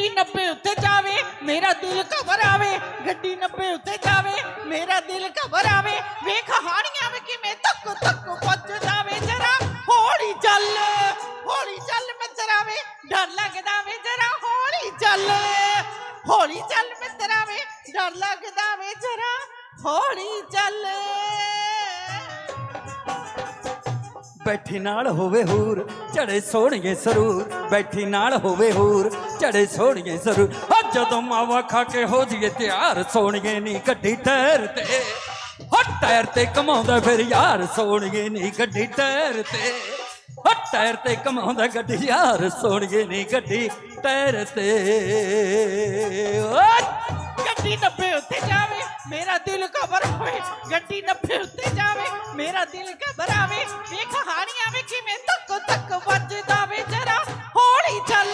ਗੱਡੀ 90 ਉੱਤੇ ਜਾਵੇ, ਮੇਰਾ ਦਿਲ ਘਬਰਾਵੇ ਗੱਡੀ 90 ਉੱਤੇ ਜਾਵੇ, ਮੇਰਾ ਦਿਲ ਘਬਰਾਵੇ ਵੇਖ ਹਾਣੀਆਂ ਵੇ ਕਿਵੇਂ ਤੱਕ ਤੱਕ ਵੱਜ ਜਾਵੇ ਜਰਾ। ਹੌਲੀ ਚੱਲ ਹੌਲੀ ਚੱਲ ਮਿੱਤਰਾ ਵੇ। ਡਰ ਲੱਗਦਾ ਵੇ ਜਰਾ, ਹੌਲੀ ਚੱਲ। ਹੌਲੀ ਚੱਲ ਮਿੱਤਰਾ ਵੇ, ਡਰ ਲੱਗਦਾ ਵੇ ਜਰਾ। ਹੌਲੀ ਚੱਲ। ਬੈਠੀ ਨਾਲ ਹੋਵੇ ਹੂਰ ਝੜੇ ਸੋਹਣੀਏ ਸਰੂਰ। ਬੈਠੀ ਨਾਲ ਹੋਵੇ ਹੂਰ ਝੜੇ ਸੋਹਣੀਏ ਸਰੂਰ। ਆ ਜਦੋਂ ਮਾਵਾ ਖਾ ਕੇ ਹੋ ਜੀਏ ਤਿਆਰ, ਸੋਹਣੀਏ ਨਹੀਂ ਗੱਡੀ ਟਾਇਰ ਤੇ। ਹੋ, ਟਾਇਰ ਤੇ ਕਮਾਉਂਦਾ ਫਿਰ ਯਾਰ, ਸੋਹਣੀਏ ਨਹੀਂ ਗੱਡੀ ਟਾਇਰ ਤੇ। ਹੋ, ਟਾਇਰ ਤੇ ਕਮਾਉਂਦਾ ਗੱਡੀ ਯਾਰ, ਸੋਹਣੀਏ ਨਹੀਂ ਗੱਡੀ ਟਾਇਰ ਤੇ। ਓ ਗੱਡੀ 90 ਉੱਤੇ ਜਾਵੇ, ਮੇਰਾ ਦਿਲ ਘਬਰਾਵੇ ਗੱਡੀ 90 ਉੱਤੇ ਜਾਵੇ। ਮੇਰਾ ਦਿਲ ਘਬਰਾਵੇ ਵੇਖ ਹਾਣੀਆਂ ਵੇ ਕਿਵੇਂ ਤੱਕ ਤੱਕ ਵੱਜਦਾ ਵੇ ਜਰਾ। ਹੌਲੀ ਚੱਲ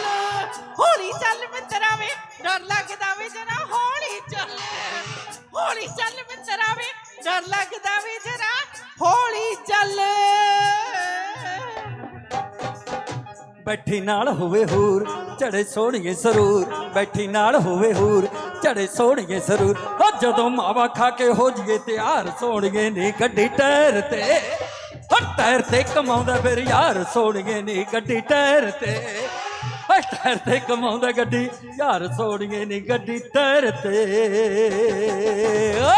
ਹੌਲੀ ਚੱਲ ਮਿੱਤਰਾ ਵੇ, ਡਰ ਲੱਗਦਾ ਵੇ ਜਰਾ, ਹੌਲੀ ਚੱਲ। ਹੌਲੀ ਚੱਲ ਮਿੱਤਰਾ ਵੇ, ਡਰ ਲੱਗਦਾ ਵੇ ਜਰਾ, ਹੌਲੀ ਚੱਲ। ਬੈਠੀ ਨਾਲ ਹੋਵੇ ਹੂਰ, ਚੜੇ ਸੋਹਣੀਏ ਸਰੂਰ। ਬੈਠੀ ਨਾਲ ਹੋਵੇ ਹੂਰ ਝੜੇ ਸੋਹਣੀਏ ਸਰੂਰ ਹੋ ਜਦੋਂ ਮਾਵਾ ਖਾ ਕੇ ਹੋ ਜੀਏ ਤਿਆਰ, ਸੋਹਣੀਏ ਨਹੀਂ ਗੱਡੀ ਟਾਇਰ ਤੇ। ਹੋ ਟਾਇਰ ਤੇ ਕਮਾਉਂਦਾ ਫਿਰ ਯਾਰ, ਸੋਹਣੀਏ ਨਹੀਂ ਗੱਡੀ ਟਾਇਰ ਤੇ। ਹੋ ਟਾਇਰ ਤੇ ਕਮਾਉਂਦਾ ਗੱਡੀ, ਯਾਰ, ਸੋਹਣੀਏ ਨਹੀਂ ਗੱਡੀ ਟਾਇਰ ਤੇ। ਓ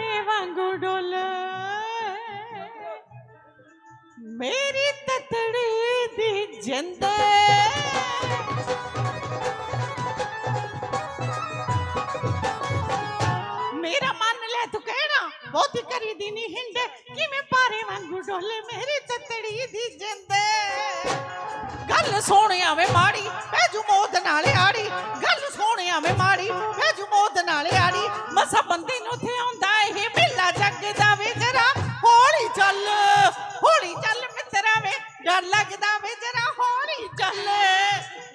ਕਿਵੇਂ ਵਾਂਗੂ ਡੋਲ। ਮੇਰੀ ਤਤੜੀ ਦੀ ਜਿੰਦ। ਮੇਰਾ ਮਨ ਲੈ ਤੂੰ ਕਹਿਣਾ, ਬਹੁਤੀ ਕਰੀ ਦੀ ਨੀ ਹਿੰਡ ਕਿਵੇਂ ਪਾਰੇ ਵਾਂਗੂ ਡੋਲੇ, ਮੇਰੀ ਤਤੜੀ ਦੀ ਜਿੰਦ। ਗੱਲ ਸੋਹਣਿਆ ਵੇ ਮਾੜੀ ਭੇਜੂ ਮੋਦ ਨਾਲੇ ਆੜੀ। ਗੱਲ ਸੋਹਣਿਆ ਵੇ ਮਾੜੀ ਭੇਜੂ ਮੋਦ ਨਾਲ ਆੜੀ। ਮਸਾ ਬੰਦੇ ਨੂੰ ਤੇ ਆਉਂਦਾ ਡਰ ਲੱਗਦਾ ਵੇ ਜਰਾ ਹੌਲੀ ਚੱਲ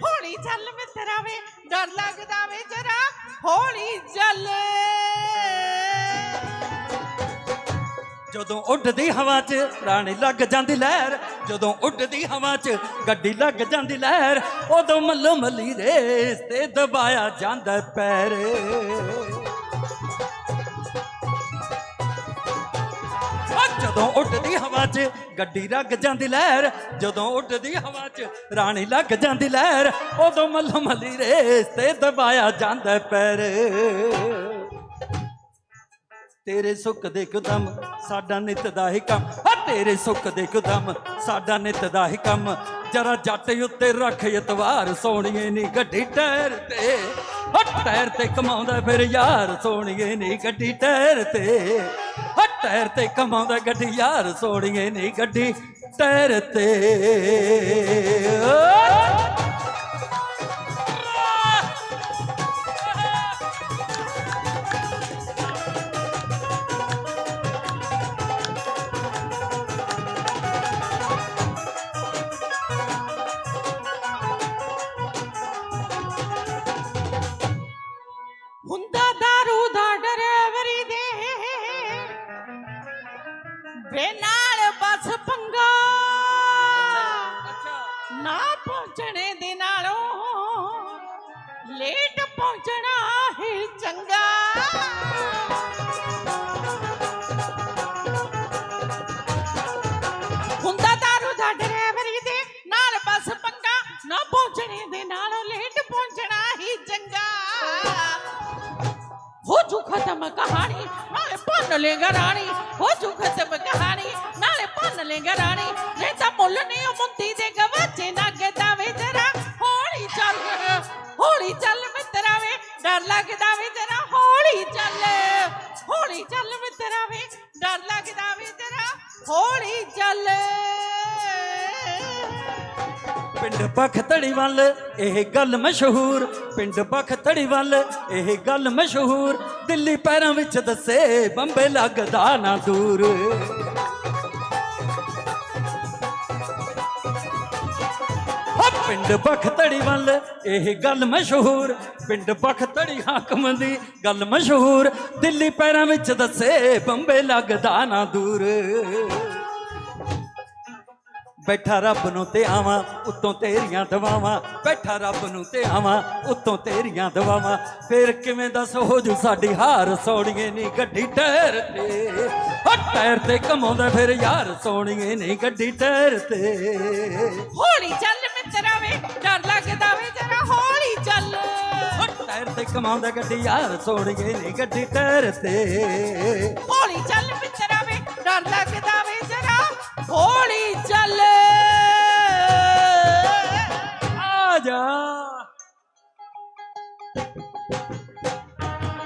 ਹੌਲੀ ਚੱਲ ਮਿੱਤਰਾ ਵੇ, ਡਰ ਲੱਗਦਾ ਵੇ ਜਰਾ ਹੌਲੀ ਚੱਲ। ਜਦੋਂ ਉੱਡਦੀ ਹਵਾ 'ਚ ਰਾਣੀ ਲੱਗ ਜਾਂਦੀ ਲਹਿਰ, ਜਦੋਂ ਉੱਡਦੀ ਹਵਾ 'ਚ ਗੱਡੀ ਲੱਗ ਜਾਂਦੀ ਲਹਿਰ, ਉਦੋਂ ਮੱਲੋ ਮੱਲੀ ਰੇਸ ਤੇ ਦਬਾਇਆ ਜਾਂਦਾ ਪੈਰ। ਜਦੋਂ ਉੱਡਦੀ ਹਵਾ 'ਚ ਗੱਡੀ ਲੱਗ ਜਾਂਦੀ ਲਹਿਰ, ਜਦੋਂ ਉੱਡਦੀ ਹਵਾ 'ਚ ਰਾਣੀ ਲੱਗ ਜਾਂਦੀ ਲਹਿਰ, ਉਦੋਂ ਮੱਲੋ ਮੱਲੀ ਰੇਸ ਤੇ ਦਬਾਇਆ ਜਾਂਦਾ ਪੈਰ। ਤੇਰੇ ਸੁੱਖ ਦੇ ਕਦਮ ਸਾਡਾ ਨਿਤ ਦਾ ਹੀ ਕੰਮ। ਆ ਤੇਰੇ ਸੁੱਖ ਦੇ ਕਦਮ ਸਾਡਾ ਨਿਤ ਦਾ ਹੀ ਕੰਮ। ਜਰਾ ਜੱਟ ਉੱਤੇ ਰੱਖ ਇਤਵਾਰ, ਸੋਹਣੀਏ ਨੀ ਗੱਡੀ ਟਾਇਰ ਤੇ। ਆ ਟਾਇਰ ਤੇ ਕਮਾਉਂਦਾ ਫਿਰ ਯਾਰ, ਸੋਹਣੀਏ ਨੀ ਗੱਡੀ ਟਾਇਰ ਤੇ। ਟਾਇਰ ਤੇ ਕਮਾਉਂਦਾ ਗੱਡੀ ਯਾਰ ਸੋਹਣੀਏ ਨਹੀਂ ਗੱਡੀ ਟਾਇਰ ਤੇ। ਓ ਵੇ ਨਾਲ ਬਸ ਪੰਗਾ। ਨਾ ਪਹੁੰਚਣੇ ਦੇ ਨਾਲੋਂ ਲੇਟ ਪਹੁੰਚਣਾ ਹੀ ਚੰਗਾ। ਹੁੰਦਾ दारू ਦਾ ਡਰਾਈਵਰੀ ਦੇ ਨਾਲ ਬਸ ਪੰਗਾ। ਨਾ ਪਹੁੰਚਣੇ ਦੇ ਨਾਲੋਂ ਲੇਟ ਪਹੁੰਚਣਾ ਹੀ ਚੰਗਾ। ਹੋ ਜੂ ਖਤਮ ਕਹਾਣੀ ਨਾਲੇ ਭੰਨ ਲੇਗਾ ਰਾਣੀ। ਹੋ ਜੂ ਖਤਮ ਨਾਲੇ ਭੰਨ ਲੇਗਾ ਰਾਣੀ ਨਹੀਂ ਤਾਂ ਮੁੱਲ ਨਹੀਂ ਉਹ ਮੁੰਦੀ ਦੇ ਗਵਾਚੇ ਲੱਗਦਾ ਵੇ ਜਰਾ ਹੌਲੀ ਚੱਲ ਹੌਲੀ ਚੱਲ ਮਿੱਤਰਾ ਵੇ, ਡਰ ਲੱਗਦਾ ਵੇ ਜਰਾ ਹੌਲੀ ਚੱਲ ਹੌਲੀ ਚੱਲ ਮਿੱਤਰਾ ਵੇ, ਡਰ ਲੱਗਦਾ ਵੇ ਜਰਾ ਹੌਲੀ ਚੱਲ। ਪਿੰਡ ਬਖਤੜੀ ਵੱਲ ਇਹ ਗੱਲ ਮਸ਼ਹੂਰ, ਪਿੰਡ ਬਖਤੜੀ ਵੱਲ ਇਹ ਗੱਲ ਮਸ਼ਹੂਰ, ਦਿੱਲੀ ਪੈਰਾਂ ਵਿੱਚ ਦੱਸੇ ਬੰਬੇ ਲੱਗਦਾ ਨਾ ਦੂਰ। ਪਿੰਡ ਬਖਤੜੀ ਵੱਲ, ਇਹ ਗੱਲ ਮਸ਼ਹੂਰ। ਪਿੰਡ ਬਖਤੜੀ ਹਾਕਮ ਦੀ ਗੱਲ ਮਸ਼ਹੂਰ। ਦਿੱਲੀ ਪੈਰਾਂ ਵਿੱਚ ਦੱਸੇ, ਬੰਬੇ ਲੱਗਦਾ ਨਾ ਦੂਰ। ਬੈਠਾ ਰੱਬ ਨੂੰ ਤੇ ਆਵਾਂ, ਉੱਤੋਂ ਤੇਰੀਆਂ ਦਵਾਵਾਂ। ਬੈਠਾ ਰੱਬ ਨੂੰ ਤੇ ਆਵਾਂ, ਉੱਤੋਂ ਤੇਰੀਆਂ ਦਵਾਵਾਂ। ਫੇਰ ਕਿਵੇਂ ਦੱਸ ਹੋ ਜੂ ਸਾਡੀ ਹਾਰ ਸੋਣੀਏ ਨਹੀਂ ਗੱਡੀ ਟਾਇਰ ਤੇ ਓ ਟਾਇਰ ਤੇ ਕਮਾਉਂਦਾ ਫਿਰ ਯਾਰ ਸੋਣੀਏ ਨਹੀਂ ਗੱਡੀ ਟਾਇਰ ਤੇ ਹੌਲੀ ਚੱਲ ਮਿੱਤਰਾ ਵੇ ਡਰ ਲੱਗਦਾ। ਵੇ ਜਰਾ ਹੌਲੀ ਚੱਲ। ਓ ਟਾਇਰ ਤੇ ਕਮਾਉਂਦਾ ਗੱਡੀ ਯਾਰ ਸੋਣੀਏ ਨਹੀਂ ਗੱਡੀ ਟਾਇਰ ਤੇ। ਹੌਲੀ ਚੱਲ।